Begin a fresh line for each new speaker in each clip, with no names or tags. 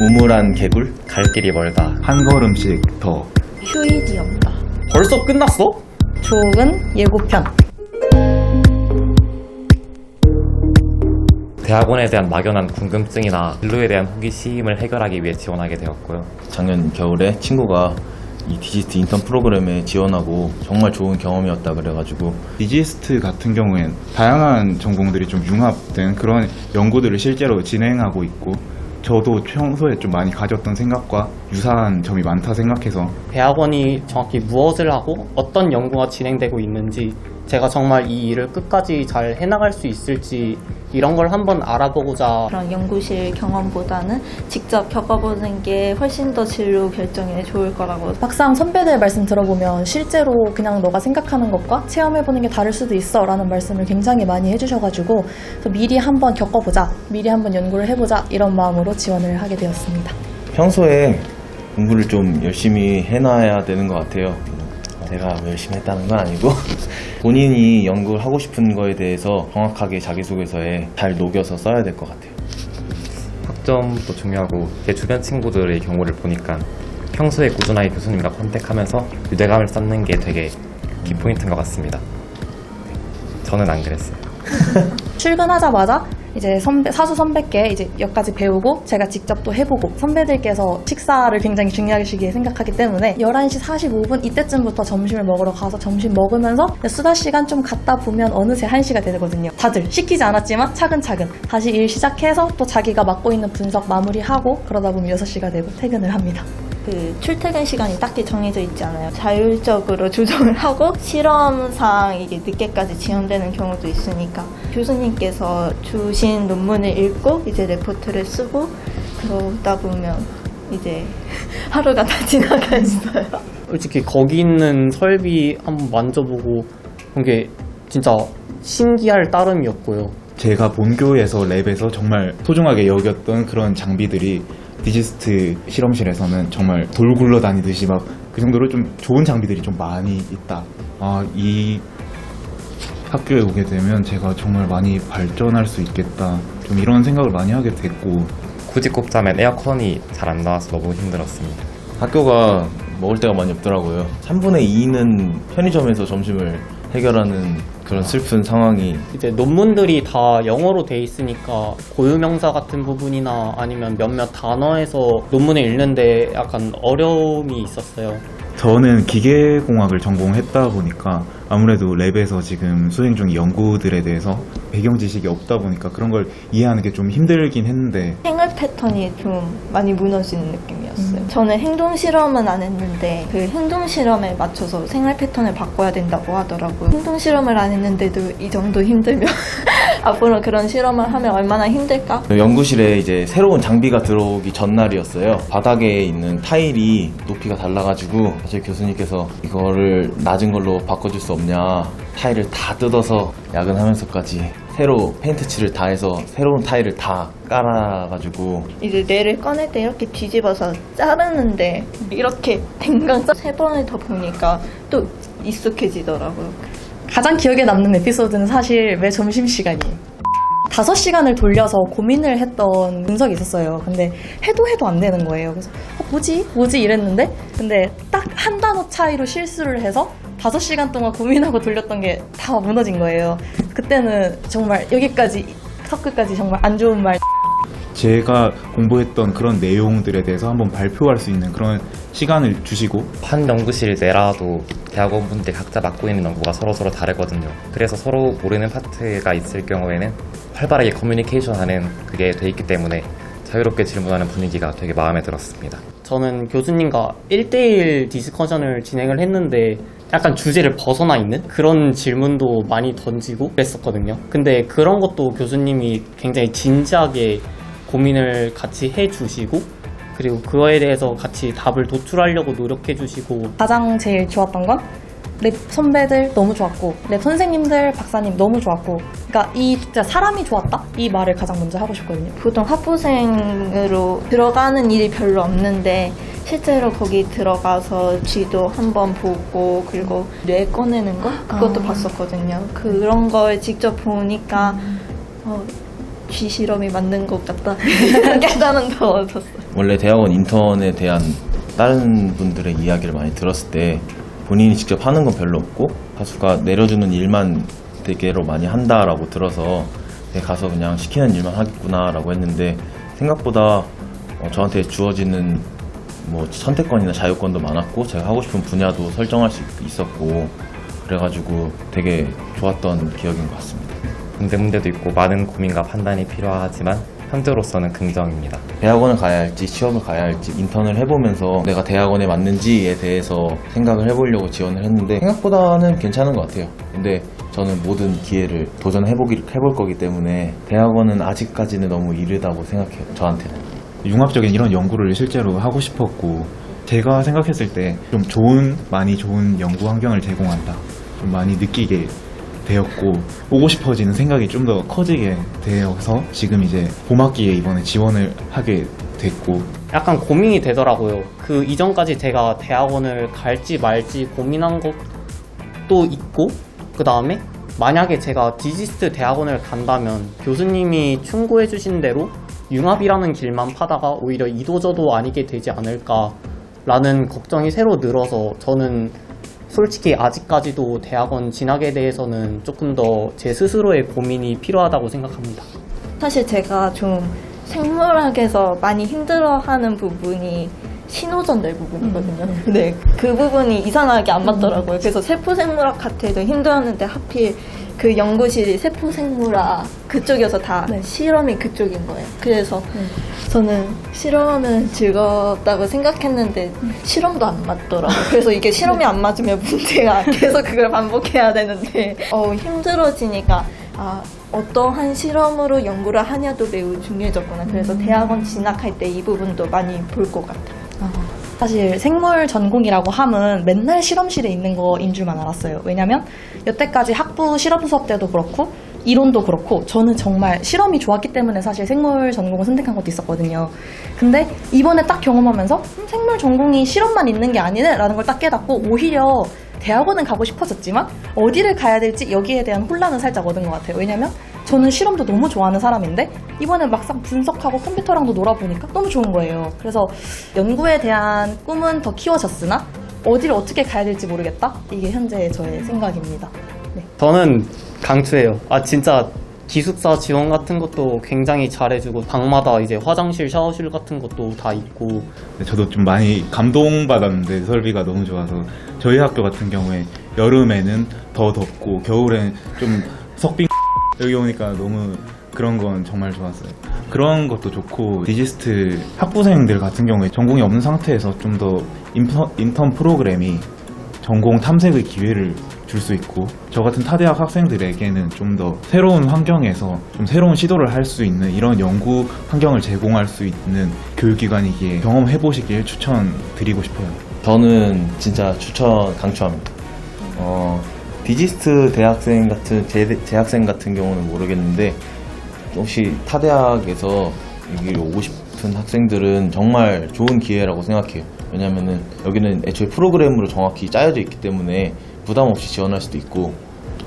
우물한 개굴?
갈 길이 멀다.
한 걸음씩 더
휴일이 없다.
벌써 끝났어?
조은 예고편.
대학원에 대한 막연한 궁금증이나 진로에 대한 호기심을 해결하기 위해 지원하게 되었고요.
작년 겨울에 친구가 이 디지트 인턴 프로그램에 지원하고 정말 좋은 경험이었다 그래가지고
디지스트 같은 경우엔 다양한 전공들이 좀 융합된 그런 연구들을 실제로 진행하고 있고 저도 평소에 좀 많이 가졌던 생각과 유사한 점이 많다 생각해서
대학원이 정확히 무엇을 하고 어떤 연구가 진행되고 있는지 제가 정말 이 일을 끝까지 잘 해나갈 수 있을지 이런 걸 한번 알아보고자
그런 연구실 경험보다는 직접 겪어보는 게 훨씬 더 진로 결정에 좋을 거라고
막상 선배들 말씀 들어보면 실제로 그냥 너가 생각하는 것과 체험해보는 게 다를 수도 있어 라는 말씀을 굉장히 많이 해주셔가지고 미리 한번 겪어보자, 미리 한번 연구를 해보자 이런 마음으로 지원을 하게 되었습니다.
평소에 공부를 좀 열심히 해놔야 되는 것 같아요. 제가 뭐 열심히 했다는 건 아니고 본인이 연구를 하고 싶은 거에 대해서 정확하게 자기소개서에 잘 녹여서 써야 될 것 같아요.
학점도 중요하고 제 주변 친구들의 경우를 보니까 평소에 꾸준하게 교수님과 컨택하면서 유대감을 쌓는 게 되게 키포인트인 것 같습니다. 네. 저는 안 그랬어요.
출근하자마자 이제 선배, 사수 선배께 이제 몇 가지 배우고 제가 직접 또 해보고 선배들께서 식사를 굉장히 중요하시게 생각하기 때문에 11시 45분 이때쯤부터 점심을 먹으러 가서 점심 먹으면서 수다 시간 좀 갖다 보면 어느새 1시가 되거든요. 다들 시키지 않았지만 차근차근 다시 일 시작해서 또 자기가 맡고 있는 분석 마무리하고 그러다 보면 6시가 되고 퇴근을 합니다.
그 출퇴근 시간이 딱히 정해져 있지 않아요. 자율적으로 조정을 하고 실험상 이게 늦게까지 지연되는 경우도 있으니까 교수님께서 주신 논문을 읽고 이제 레포트를 쓰고 그러다 보면 이제 하루가 다 지나가 있어요.
솔직히 거기 있는 설비 한번 만져보고 그런 게 진짜 신기할 따름이었고요.
제가 본교에서 랩에서 정말 소중하게 여겼던 그런 장비들이 디지스트 실험실에서는 정말 돌 굴러다니듯이 막 그 정도로 좀 좋은 장비들이 좀 많이 있다. 아, 이 학교에 오게 되면 제가 정말 많이 발전할 수 있겠다. 좀 이런 생각을 많이 하게 됐고
굳이 꼽자면 에어컨이 잘 안 나와서 너무 힘들었습니다.
학교가 먹을 데가 많이 없더라고요. 3분의 2는 편의점에서 점심을 해결하는 그런 슬픈 상황이
이제 논문들이 다 영어로 돼 있으니까 고유명사 같은 부분이나 아니면 몇몇 단어에서 논문을 읽는데 약간 어려움이 있었어요.
저는 기계공학을 전공했다 보니까 아무래도 랩에서 지금 수행 중인 연구들에 대해서 배경 지식이 없다 보니까 그런 걸 이해하는 게 좀 힘들긴 했는데
생활 패턴이 좀 많이 무너지는 느낌 이었어요. 저는 행동 실험은 안 했는데 그 행동 실험에 맞춰서 생활 패턴을 바꿔야 된다고 하더라고요. 행동 실험을 안 했는데도 이 정도 힘들면 앞으로 그런 실험을 하면 얼마나 힘들까?
연구실에 이제 새로운 장비가 들어오기 전날이었어요. 바닥에 있는 타일이 높이가 달라가지고 저희 교수님께서 이거를 낮은 걸로 바꿔줄 수 없냐. 타일을 다 뜯어서 야근하면서까지 새로 페인트 칠을 다 해서 새로운 타일을 다 깔아가지고
이제 뇌를 꺼낼 때 이렇게 뒤집어서 자르는데 이렇게 댕강 세 번을 더 보니까 또 익숙해지더라고요.
가장 기억에 남는 에피소드는 사실 매 점심시간이에요. 다섯 시간을 돌려서 고민을 했던 분석이 있었어요. 근데 해도 해도 안 되는 거예요. 그래서 어, 뭐지? 뭐지? 이랬는데 근데 딱 한 단어 차이로 실수를 해서 다섯 시간 동안 고민하고 돌렸던 게 다 무너진 거예요. 그때는 정말 여기까지 턱끝까지 정말 안 좋은 말
제가 공부했던 그런 내용들에 대해서 한번 발표할 수 있는 그런 시간을 주시고
한 연구실 내라도 대학원분들 각자 맡고 있는 연구가 서로서로 다르거든요. 그래서 서로 모르는 파트가 있을 경우에는 활발하게 커뮤니케이션하는 그게 돼 있기 때문에 자유롭게 질문하는 분위기가 되게 마음에 들었습니다.
저는 교수님과 1대1 디스커션을 진행을 했는데 약간 주제를 벗어나 있는 그런 질문도 많이 던지고 그랬었거든요. 근데 그런 것도 교수님이 굉장히 진지하게 고민을 같이 해주시고 그리고 그거에 대해서 같이 답을 도출하려고 노력해 주시고
가장 제일 좋았던 건 랩 선배들 너무 좋았고 랩 선생님들 박사님 너무 좋았고 그러니까 이 진짜 사람이 좋았다 이 말을 가장 먼저 하고 싶거든요.
보통 학부생으로 들어가는 일이 별로 없는데 실제로 거기 들어가서 쥐도 한번 보고 그리고 뇌 꺼내는 거 그것도 봤었거든요. 그런 걸 직접 보니까 어, 귀 실험이 맞는 것 같다 깨달은 거 얻었어요.
원래 대학원 인턴에 대한 다른 분들의 이야기를 많이 들었을 때 본인이 직접 하는 건 별로 없고 가수가 내려주는 일만 되게로 많이 한다라고 들어서 네, 가서 그냥 시키는 일만 하겠구나라고 했는데 생각보다 어, 저한테 주어지는 뭐 선택권이나 자유권도 많았고 제가 하고 싶은 분야도 설정할 수 있었고 그래가지고 되게 좋았던 기억인 것 같습니다.
문제 문제도 있고 많은 고민과 판단이 필요하지만 현재로서는 긍정입니다.
대학원을 가야 할지 취업을 가야 할지 인턴을 해보면서 내가 대학원에 맞는지에 대해서 생각을 해보려고 지원을 했는데 생각보다는 괜찮은 것 같아요. 근데 저는 모든 기회를 도전해보기 해볼 거기 때문에 대학원은 아직까지는 너무 이르다고 생각해요. 저한테는.
융합적인 이런 연구를 실제로 하고 싶었고 제가 생각했을 때 좀 좋은 많이 좋은 연구 환경을 제공한다 좀 많이 느끼게 되었고 오고 싶어지는 생각이 좀 더 커지게 되어서 지금 이제 봄학기에 이번에 지원을 하게 됐고
약간 고민이 되더라고요. 그 이전까지 제가 대학원을 갈지 말지 고민한 것도 있고, 그 다음에 만약에 제가 디지스트 대학원을 간다면 교수님이 충고해 주신 대로 융합이라는 길만 파다가 오히려 이도저도 아니게 되지 않을까라는 걱정이 새로 늘어서 저는 솔직히 아직까지도 대학원 진학에 대해서는 조금 더 제 스스로의 고민이 필요하다고 생각합니다.
사실 제가 좀 생물학에서 많이 힘들어하는 부분이 신호전달 부분이거든요. 네, 그 부분이 이상하게 안 맞더라고요. 그래서 세포생물학 같아도 힘들었는데 하필 그 연구실이 세포생물학 그쪽이어서 다
네.
실험이 그쪽인 거예요. 그래서 저는 실험은 즐겁다고 생각했는데 실험도 안 맞더라고요. 그래서 이게 실험이 안 맞으면 문제가 계속 그걸 반복해야 되는데 어, 힘들어지니까 아, 어떠한 실험으로 연구를 하냐도 매우 중요해졌구나. 그래서 대학원 진학할 때 이 부분도 많이 볼 것 같아요.
사실 생물 전공이라고 함은 맨날 실험실에 있는 거인 줄만 알았어요. 왜냐면 여태까지 학부 실험 수업 때도 그렇고 이론도 그렇고 저는 정말 실험이 좋았기 때문에 사실 생물 전공을 선택한 것도 있었거든요. 근데 이번에 딱 경험하면서 음, 생물 전공이 실험만 있는 게 아니네 라는 걸 딱 깨닫고 오히려 대학원은 가고 싶어졌지만 어디를 가야 될지 여기에 대한 혼란은 살짝 얻은 것 같아요. 왜냐면 저는 실험도 너무 좋아하는 사람인데 이번에 막상 분석하고 컴퓨터랑도 놀아보니까 너무 좋은 거예요. 그래서 연구에 대한 꿈은 더 키워졌으나 어디를 어떻게 가야 될지 모르겠다. 이게 현재 저의 생각입니다. 네.
저는 강추해요. 아 진짜 기숙사 지원 같은 것도 굉장히 잘해주고 방마다 이제 화장실, 샤워실 같은 것도 다 있고
저도 좀 많이 감동받았는데 설비가 너무 좋아서 저희 학교 같은 경우에 여름에는 더 덥고 겨울엔 좀 석빙 여기 오니까 너무 그런 건 정말 좋았어요. 그런 것도 좋고 디지스트 학부생들 같은 경우에 전공이 없는 상태에서 좀 더 인턴, 프로그램이 전공 탐색의 기회를 줄 수 있고 저 같은 타대학 학생들에게는 좀 더 새로운 환경에서 좀 새로운 시도를 할 수 있는 이런 연구 환경을 제공할 수 있는 교육기관이기에 경험해 보시길 추천드리고 싶어요.
저는 진짜 추천 강추합니다. 어, 디지스트 대학생 같은 재, 재학생 같은 경우는 모르겠는데 혹시 타 대학에서 여기로 오고 싶은 학생들은 정말 좋은 기회라고 생각해요. 왜냐면은 여기는 애초에 프로그램으로 정확히 짜여져 있기 때문에 부담 없이 지원할 수도 있고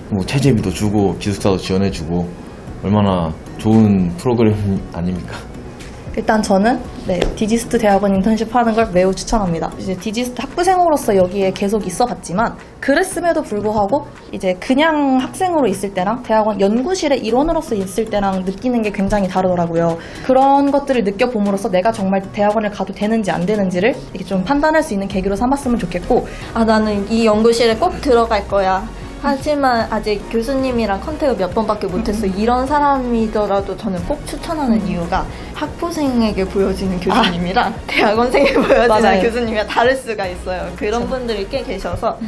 뭐 체제비도 주고 기숙사도 지원해주고 얼마나 좋은 프로그램 아닙니까?
일단 저는 네, 디지스트 대학원 인턴십 하는 걸 매우 추천합니다. 이제 디지스트 학부생으로서 여기에 계속 있어 봤지만 그랬음에도 불구하고 이제 그냥 학생으로 있을 때랑 대학원 연구실의 일원으로서 있을 때랑 느끼는 게 굉장히 다르더라고요. 그런 것들을 느껴봄으로써 내가 정말 대학원을 가도 되는지 안 되는지를 이렇게 좀 판단할 수 있는 계기로 삼았으면 좋겠고
아 나는 이 연구실에 꼭 들어갈 거야. 하지만 아직 교수님이랑 컨택을 몇 번밖에 못했어. 이런 사람이더라도 저는 꼭 추천하는 이유가 학부생에게 보여지는 교수님이랑 대학원생에게 보여지는
맞아요.
교수님이 다를 수가 있어요. 그런 분들이 꽤 계셔서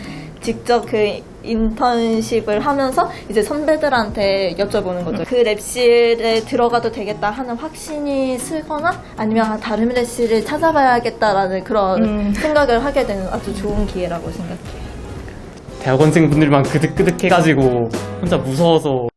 직접 그 인턴십을 하면서 이제 선배들한테 여쭤보는 거죠. 그 랩실에 들어가도 되겠다 하는 확신이 슬거나 아니면 아, 다른 랩실을 찾아봐야겠다라는 그런
음.
생각을 하게 되는 아주 좋은 기회라고 생각해요.
대학원생 분들만 그득그득 해가지고 혼자 무서워서